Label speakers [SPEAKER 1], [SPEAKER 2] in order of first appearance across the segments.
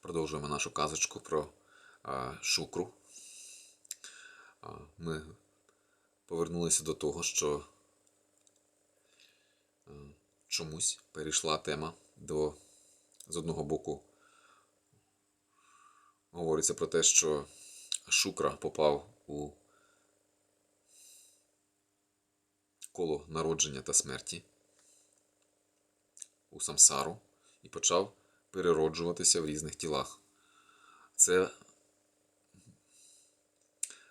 [SPEAKER 1] Продовжуємо нашу казочку про а, шукру. А, ми повернулися до того, що а, чомусь перейшла тема до з одного боку. Говориться про те, що Шукра попав у коло народження та смерті у самсару і почав перероджуватися в різних тілах. Це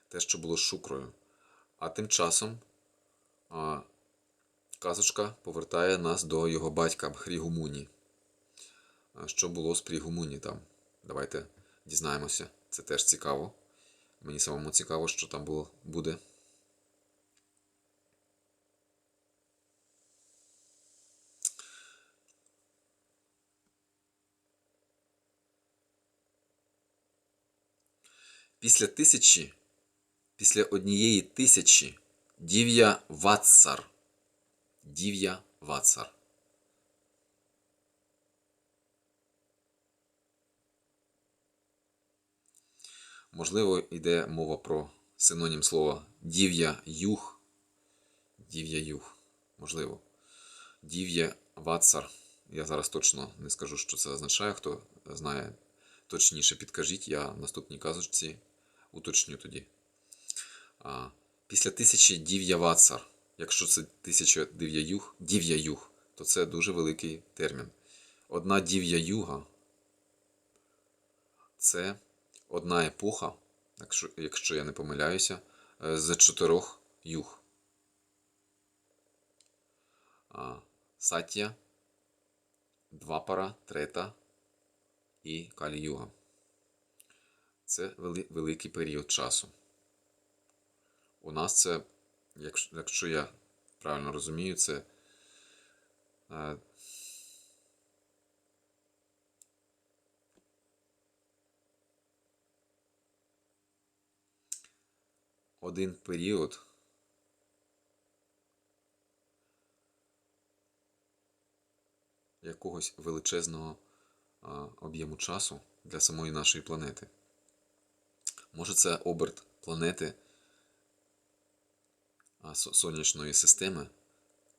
[SPEAKER 1] те, що було з шукрою. А тим часом а, казочка повертає нас до його батька Хрігумуні. А Що було з Прігумуні там? Давайте дізнаємося. Це теж цікаво. Мені самому цікаво, що там було, буде. Після тисячі, після однієї тисячі Дів'я Ватсар. Дів'я Ватсар. Можливо, йде мова про синонім слова Дів'я Юг. Дів'я Юг. Можливо. Дів'я Ватсар. Я зараз точно не скажу, що це означає. Хто знає точніше, підкажіть, я в наступній казочці уточню тоді. А, після тисячі Дів'я Ватсар. Якщо це тисяча Дів'я Юг, Дів'я Юг, то це дуже великий термін. Одна Дів'я Юга це одна епоха, якщо, якщо я не помиляюся, е, з чотирьох юг. А, Сатія, Двапара, Трета і Калі-Юга. Це вели- великий період часу. У нас це, якщо, я правильно розумію, це е, один період якогось величезного а, об'єму часу для самої нашої планети. Може, це оберт планети сонячної системи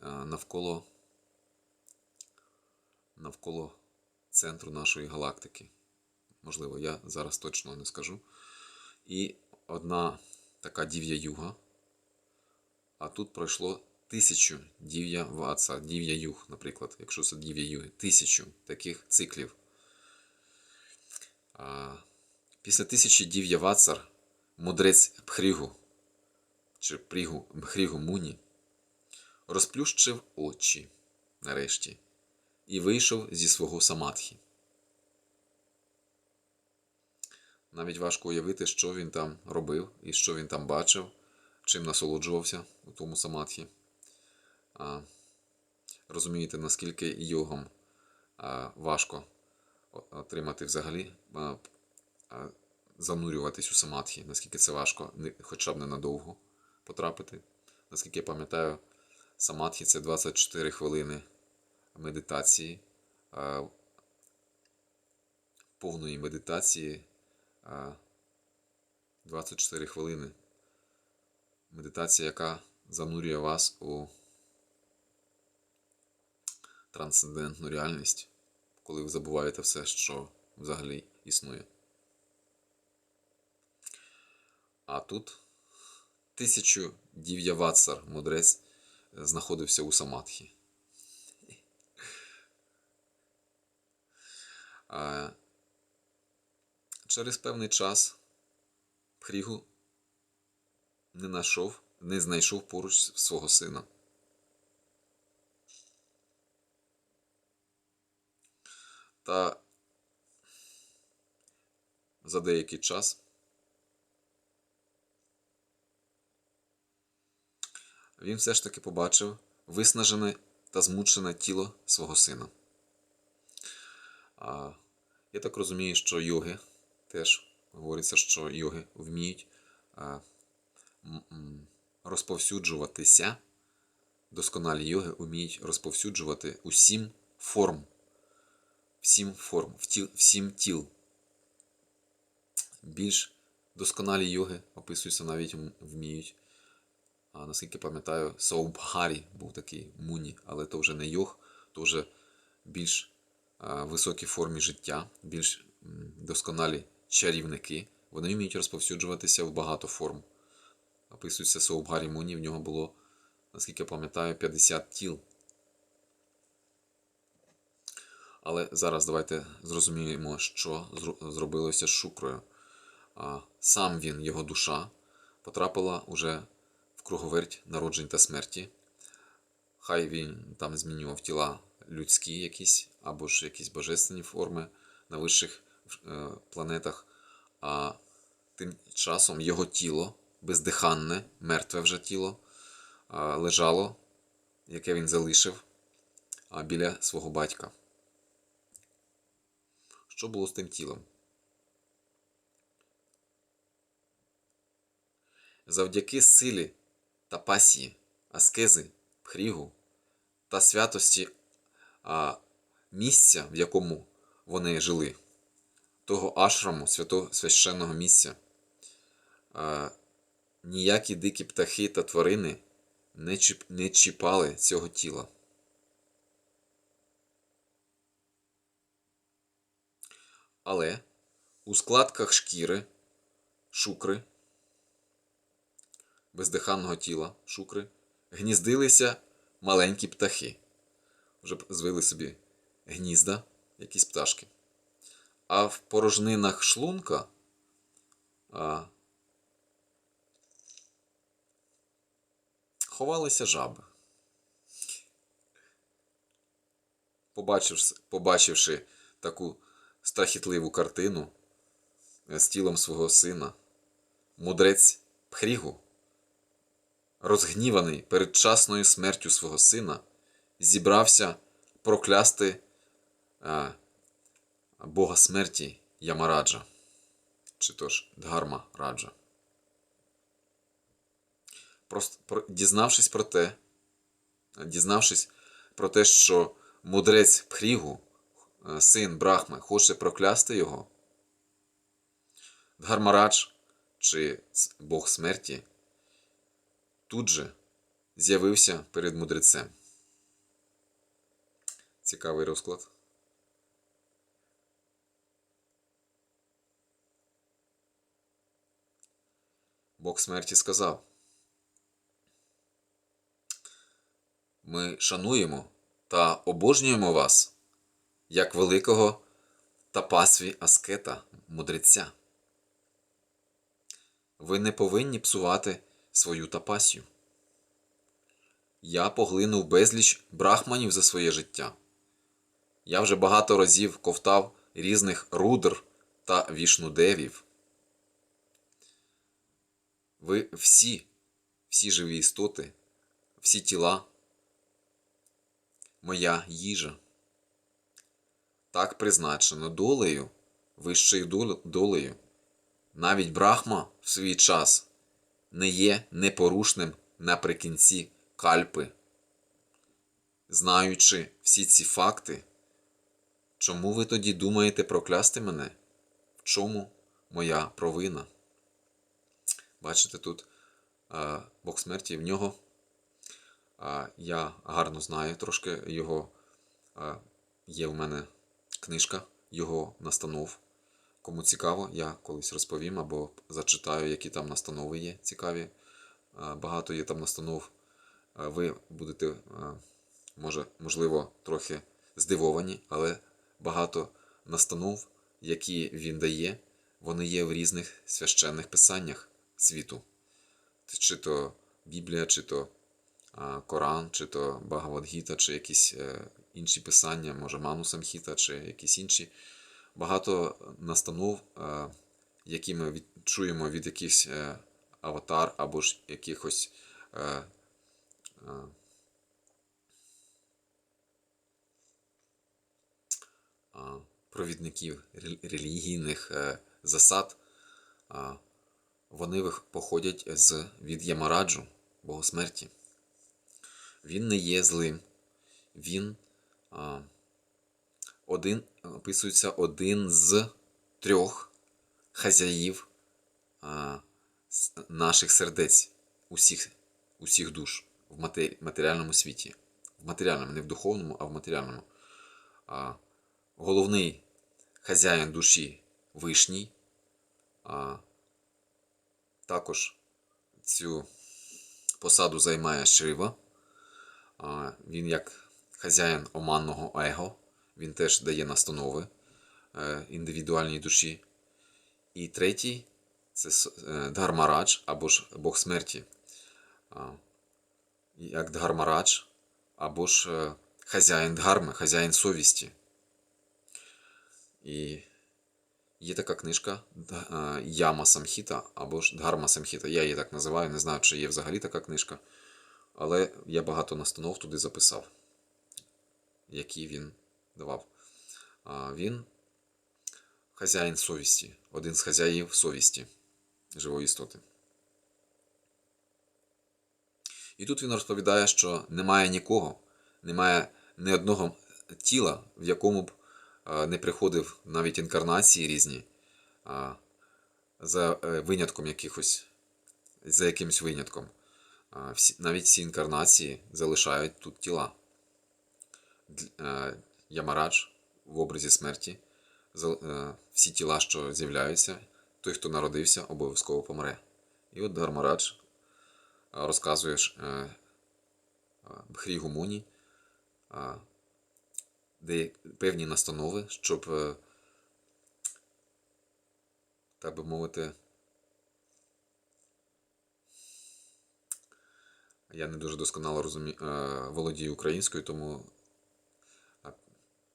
[SPEAKER 1] навколо, навколо центру нашої галактики. Можливо, я зараз точно не скажу. І одна така дів'я юга. А тут пройшло тисячу дів'я ваца, дів'я юг, наприклад, якщо це дів'я юги, тисячу таких циклів. Після тисячі дів'я вацар мудрець Пхрігу чи Прігу, Пхрігу Муні розплющив очі нарешті і вийшов зі свого самадхі. Навіть важко уявити, що він там робив і що він там бачив, чим насолоджувався у тому самадхі. А, розумієте, наскільки йогам важко отримати взагалі, занурюватись у самадхі, наскільки це важко, хоча б ненадовго потрапити. Наскільки я пам'ятаю, самадхі це 24 хвилини медитації, повної медитації. 24 хвилини. Медитація, яка занурює вас у трансцендентну реальність, коли ви забуваєте все, що взагалі існує. А тут тисячу дів'явацар мудрець знаходився у самадхі. Через певний час Хрігу не знайшов, не знайшов поруч свого сина. Та за деякий час він все ж таки побачив виснажене та змучене тіло свого сина. А, я так розумію, що йоги теж говориться, що йоги вміють розповсюджуватися. Досконалі йоги вміють розповсюджувати усім форм, всім форм, всім тіл, більш досконалі йоги описуються, навіть вміють. Наскільки пам'ятаю, Саубхарі був такий муні, але то вже не йог, то вже більш високій формі життя, більш досконалі чарівники. Вони вміють розповсюджуватися в багато форм. Описується Саубхарі Муні, в нього було, наскільки пам'ятаю, 50 тіл. Але зараз давайте зрозуміємо, що зробилося з Шукрою. Сам він, його душа, потрапила уже в круговерть народжень та смерті. Хай він там змінював тіла людські якісь, або ж якісь божественні форми на вищих е, планетах. А тим часом його тіло, бездиханне, мертве вже тіло, лежало, яке він залишив біля свого батька. Що було з тим тілом? Завдяки силі та пасії, аскези, пхрігу та святості а, місця, в якому вони жили, того ашраму, свято священного місця, а, ніякі дикі птахи та тварини не, чіп, не чіпали цього тіла. Але у складках шкіри, шукри, бездиханного тіла шукри, гніздилися маленькі птахи. Вже звили собі гнізда, якісь пташки. А в порожнинах шлунка а, ховалися жаби. Побачивши, побачивши таку страхітливу картину з тілом свого сина, мудрець Пхрігу, розгніваний передчасною смертю свого сина, зібрався проклясти а, Бога смерті Ямараджа, чи то ж Дгарма Раджа. Просто про- дізнавшись про те, дізнавшись про те, що мудрець Пхрігу, е, син Брахми, хоче проклясти його, Дгармарадж, чи Бог смерті, тут же з'явився перед мудрецем. Цікавий розклад. Бог смерті сказав. Ми шануємо та обожнюємо вас як великого тапасві аскета, мудреця. Ви не повинні псувати свою тапасію. Я поглинув безліч брахманів за своє життя. Я вже багато разів ковтав різних рудр та вішнудевів. Ви всі, всі живі істоти, всі тіла, моя їжа. Так призначено долею, вищою долею. Навіть Брахма в свій час не є непорушним наприкінці кальпи. Знаючи всі ці факти, чому ви тоді думаєте проклясти мене? В чому моя провина? Бачите, тут Бог смерті в нього. Я гарно знаю трошки його. Є в мене книжка його настанов. Кому цікаво, я колись розповім або зачитаю, які там настанови є цікаві. Багато є там настанов. Ви будете, може, можливо, трохи здивовані, але багато настанов, які він дає, вони є в різних священних писаннях світу. Чи то Біблія, чи то Коран, чи то Багавадгіта, чи якісь е, інші писання, може Ману Самхіта, чи якісь інші. Багато настанов, е, які ми чуємо від якихось е, аватар або ж якихось е, провідників релігійних засад, вони походять з від Ямараджу, Бога смерті. Він не є злим. Він один, описується один з трьох хазяїв наших сердець, усіх, усіх душ в матеріальному світі. В матеріальному, не в духовному, а в матеріальному. Головний хазяїн душі Вишній. Також цю посаду займає Шива. А, Він як хазяїн оманного его, він теж дає настанови е, індивідуальній душі. І третій це е, Дгармарадж або ж Бог смерті. Як Дгармарадж, або ж е, хазяїн Дгарми, хазяїн совісті. І є така книжка Яма Самхіта або ж Дгарма Самхіта. Я її так називаю, не знаю, чи є взагалі така книжка. Але я багато настанов туди записав, які він давав. Він хазяїн совісті, один з хазяїв совісті живої істоти. І тут він розповідає, що немає нікого, немає ні одного тіла, в якому б не приходив навіть інкарнації різні, за е, винятком якихось, за якимось винятком. Навіть всі інкарнації залишають тут тіла. Е, Ямарадж в образі смерті, е, всі тіла, що з'являються, той, хто народився, обов'язково помре. І от Дharmaрадж а, розказує е, Бхрі Гумуні, де певні настанови, щоб, е, так би мовити, я не дуже досконало розумію, володію українською, тому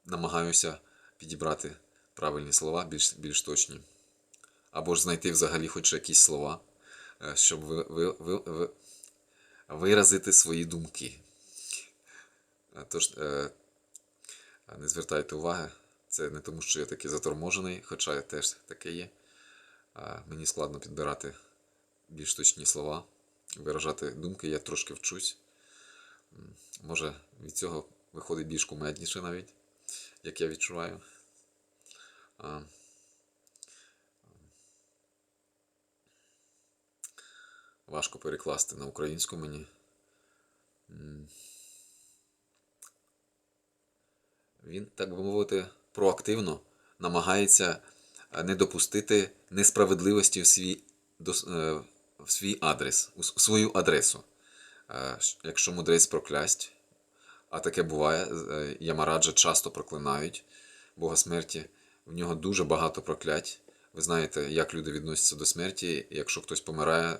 [SPEAKER 1] намагаюся підібрати правильні слова, більш, більш точні. Або ж знайти взагалі хоч якісь слова, е, щоб ви, ви, ви, ви, виразити свої думки. Е, Тож, е, не звертайте уваги, це не тому, що я такий заторможений, хоча я теж таке є. Мені складно підбирати більш точні слова, виражати думки, я трошки вчусь. Може, від цього виходить більш кумедніше навіть, як я відчуваю. А, Важко перекласти на українську мені. Він, так би мовити, проактивно намагається е, не допустити несправедливості в свій, е, в свій адрес, у свою адресу. Е, Якщо мудрець проклясть, а таке буває, е, Ямараджа часто проклинають Бога смерті, в нього дуже багато проклять. Ви знаєте, як люди відносяться до смерті, якщо хтось помирає е,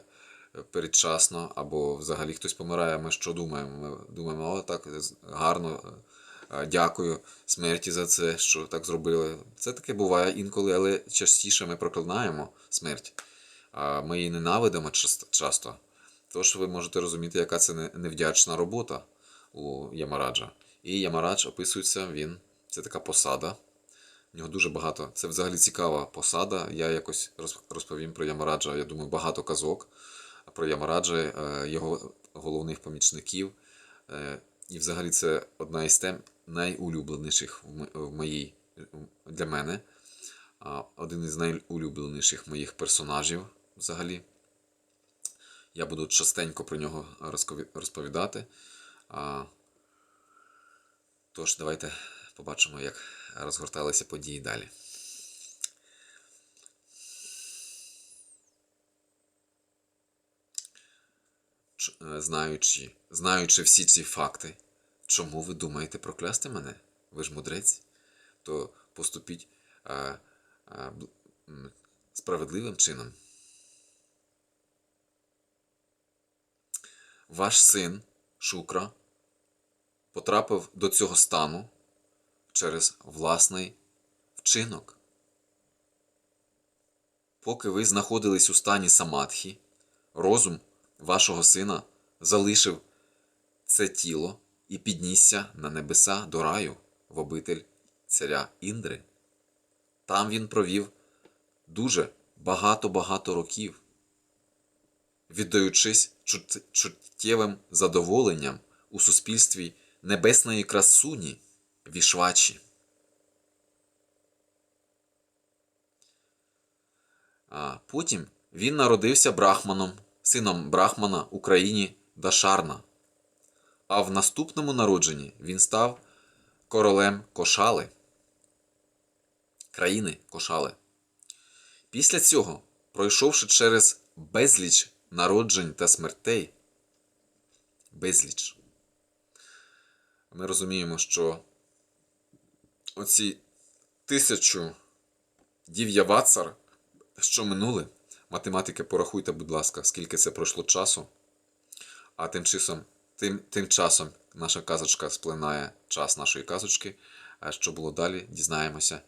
[SPEAKER 1] передчасно, або взагалі хтось помирає, ми що думаємо? Ми думаємо, о, так гарно, е, дякую смерті за це, що так зробили. Це таке буває інколи, але частіше ми проклинаємо смерть. А ми її ненавидимо часто. Тож ви можете розуміти, яка це невдячна робота у Ямараджа. І Ямарадж описується, він це така посада. В нього дуже багато. Це взагалі цікава посада. Я якось розповім про Ямараджа, я думаю, багато казок про Ямараджа, е, його головних помічників. Е, І взагалі це одна із тем найулюбленіших в моїй для мене. Один із найулюбленіших моїх персонажів взагалі. Я буду частенько про нього розповідати. А, Тож, давайте побачимо, як розгорталися події далі. Ч- е, Знаючи, знаючи всі ці факти, чому ви думаєте проклясти мене? Ви ж мудрець, то поступіть а, а, бл- м, справедливим чином. Ваш син Шукра потрапив до цього стану через власний вчинок. Поки ви знаходились у стані самадхі, розум вашого сина залишив це тіло і піднісся на небеса до раю в обитель царя Індри. Там він провів дуже багато-багато років, віддаючись чут- чуттєвим задоволенням у суспільстві небесної красуні Вішвачі. А потім Він народився брахманом, сином брахмана Україні Дашарна. А в наступному народженні він став королем Кошали, країни Кошали. Після цього, пройшовши через безліч народжень та смертей, безліч, ми розуміємо, що оці тисячу дів'явацар, що минули, математики, порахуйте, будь ласка, скільки це пройшло часу. А тим часом, тим, тим часом наша казочка сплинає час нашої казочки. А що було далі, дізнаємося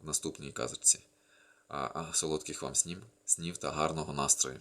[SPEAKER 1] в наступній казочці. А, а солодких вам снів, снів та гарного настрою.